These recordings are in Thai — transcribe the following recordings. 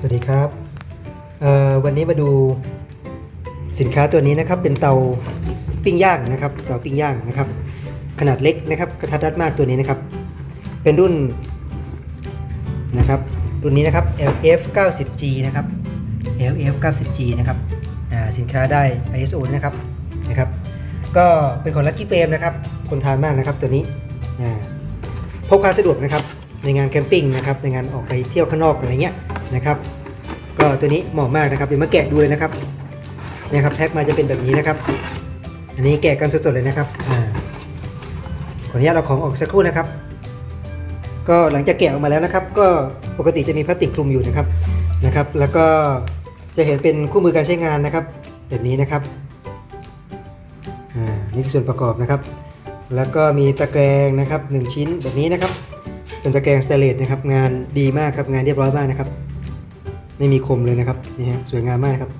สวัสดีครับวันนี้มาดูสินค้าตัวนี้นะครับเป็นเตาปิ้งย่างนะครับเตาปิ้งย่างนะครับ ขนาดเล็กนะครับกระทัดรัดมากตัวนี้นะครับ เป็นรุ่นนะครับรุ่นนี้นะครับ LF 90G นะครับ LF 90G นะครับสินค้าได้ ISO นะครับนะครับ ก็เป็นของ Lucky Frame นะครับคนทานมากนะครับตัวนี้พกพาสะดวกนะครับในงานแคมปิ้งนะครับในงานออกไปเที่ยวข้างนอกอะไรเงี้ย นะครับ ก็ตัวนี้เหมาะมากนะครับเดี๋ยวมาแกะดูเลยนะครับนี่ยครับแพ็คมาจะเป็นแบบนี้นะครับ อันนี้แกะกันสดๆเลยนะครับอ่าขออนุญาตเอาของออกสักครู่นะครับ ก็หลังจากแกะออกมาแล้วนะครับ ก็ปกติจะมีพลาสติกคลุมอยู่นะครับนะครับ แล้วก็จะเห็นเป็นคู่มือการใช้งานนะครับ แบบนี้นะครับอ่านี่คือส่วนประกอบนะครับ แล้วก็มีตะแกรงนะครับ 1 ชิ้นแบบนี้นะครับ เป็นตะแกรงสเตเลสนะครับ งานดีมากครับงานเรียบร้อยมากนะครับ ไม่มีคมเลยนะครับนี่ฮะสวยงามมากครับ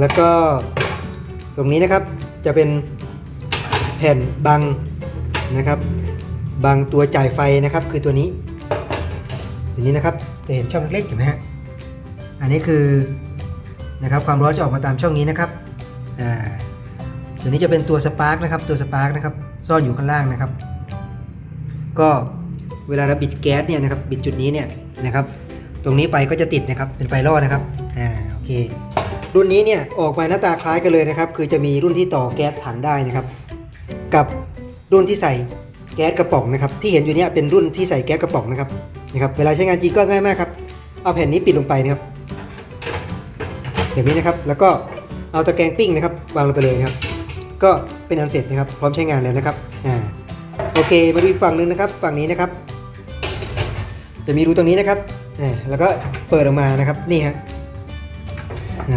แล้วก็ตรงนี้นะครับจะเป็นแผ่นบังนะครับบังตัวจ่ายไฟนะครับคือตัวนี้ตัวนี้นะครับจะเห็นช่องเล็กเห็นไหมฮะอันนี้คือนะครับความร้อนจะออกมาตามช่องนี้นะครับอ่าตัวนี้จะเป็นตัวสปาร์กนะครับตัวสปาร์กนะครับซ่อนอยู่ข้างล่างนะครับ ก็เวลาเราบิดแก๊สเนี่ยนะครับบิดจุดนี้เนี่ยนะครับ ตรงนี้ไฟก็จะติดนะครับ เป็นไฟรอดนะครับ อ่า โอเค รุ่นนี้เนี่ยออกมาหน้าตาคล้ายกันเลยนะครับ คือจะมีรุ่นที่ต่อแก๊สถังได้นะครับ กับรุ่นที่ใส่แก๊สกระป๋องนะครับ ที่เห็นอยู่เนี่ยเป็นรุ่นที่ใส่แก๊สกระป๋องนะครับ นะครับ เวลาใช้งานจริงก็ง่ายมากครับ เอาแผ่นนี้ปิดลงไปนะครับแบบนี้นะครับ แล้วก็เอาตะแกรงปิ้งนะครับ วางลงไปเลยครับ ก็เป็นอันเสร็จนะครับ พร้อมใช้งานแล้วนะครับ อ่า โอเค มาดูอีกฝั่งหนึ่งนะครับ ฝั่งนี้นะครับ จะมีรูตรงนี้นะครับ อ่าแล้วก็เปิดออกมานะครับนี่ฮะ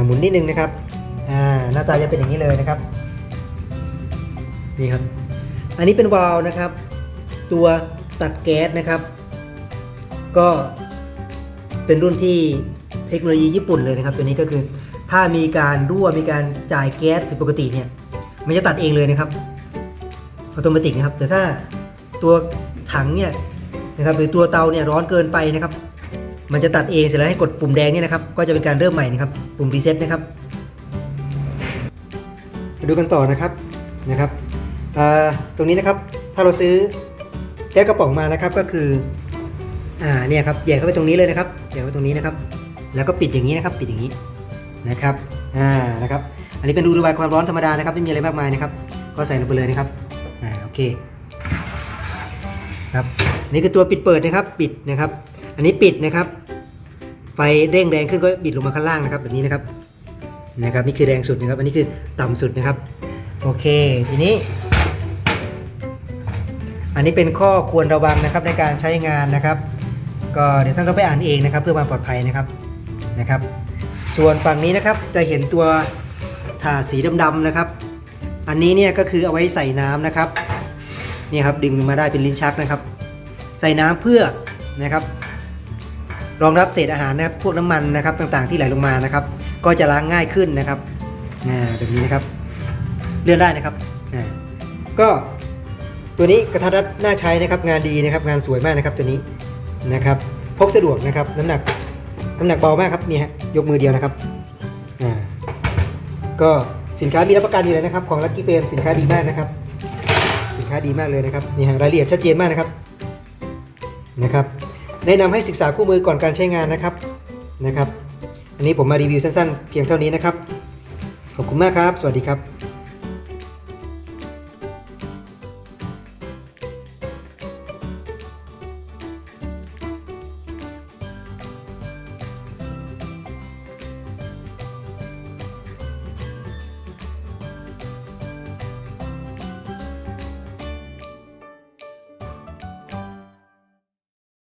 หมุนนิดนึงนะครับอ่าหน้าตาจะเป็นอย่างนี้เลยนะครับนี่ครับ อันนี้เป็นวาล์วนะครับ ตัวตัดแก๊สนะครับ ก็เป็นรุ่นที่เทคโนโลยีญี่ปุ่นเลยนะครับ ตัวนี้ก็คือถ้ามีการรั่วมีการจ่ายแก๊สผิดปกติเนี่ยมันจะตัดเองเลยนะครับอัตโนมัตินะครับ แต่ถ้าตัวถังเนี่ยนะครับหรือตัวเตาเนี่ยร้อนเกินไปนะครับ มันจะตัดเองเสร็จแล้วให้กดปุ่มแดงนี่นะครับ ก็จะเป็นการเริ่มใหม่นะครับ ปุ่มรีเซ็ตนะครับมาดูกันต่อนะครับนะครับอ่าตรงนี้นะครับถ้าเราซื้อแก๊สกระป๋องมานะครับก็คืออ่าเนี่ยครับแยกเข้าไปตรงนี้เลยนะครับแยกเข้าไปตรงนี้นะครับ แล้วก็ปิดอย่างนี้นะครับ ปิดอย่างนี้นะครับอ่านะครับ อันนี้เป็นรูระบายความร้อนธรรมดานะครับไม่มีอะไรมากมายนะครับ ก็ใส่ลงไปเลยนะครับอ่าโอเคครับนี่คือตัวปิดเปิดนะครับ ปิดนะครับ อันนี้ปิดนะครับ ไฟเร่งแรงขึ้นก็บิดลงมาข้างล่างนะครับ แบบนี้นะครับ นะครับนี่คือแรงสุดนะครับ อันนี้คือต่ำสุดนะครับ โอเค ทีนี้ อันนี้เป็นข้อควรระวังนะครับในการใช้งานนะครับ ก็เดี๋ยวท่านต้องไปอ่านเองนะครับ เพื่อความปลอดภัยนะครับ นะครับ ส่วนฝั่งนี้นะครับจะเห็นตัวถาดสีดำๆนะครับ อันนี้เนี่ยก็คือเอาไว้ใส่น้ำนะครับนี่ครับดึงมาได้เป็นลิ้นชักนะครับ ใส่น้ำเพื่อนะครับ รองรับเศษอาหารนะครับพวกน้ำมันนะครับต่างๆที่ไหลลงมานะครับ ก็จะล้างง่ายขึ้นนะครับอ่าแบบนี้นะครับ เลื่อนได้นะครับอ่าก็ตัวนี้กระทัดรัดน่าใช้นะครับ งานดีนะครับ งานสวยมากนะครับตัวนี้นะครับพกสะดวกนะครับ น้ำหนักน้ำหนักเบามากครับนี่ฮะยกมือเดียวนะครับอ่าก็สินค้ามีรับประกันอยู่เลยนะครับ ของ Lucky Frame สินค้าดีมากนะครับ สินค้าดีมากเลยนะครับนี่ฮะรายละเอียดชัดเจนมากนะครับนะครับ แนะนำให้ศึกษาคู่มือก่อนการใช้งานนะครับนะครับ อันนี้ผมมารีวิวสั้นๆ เพียงเท่านี้นะครับ ขอบคุณมากครับ สวัสดีครับ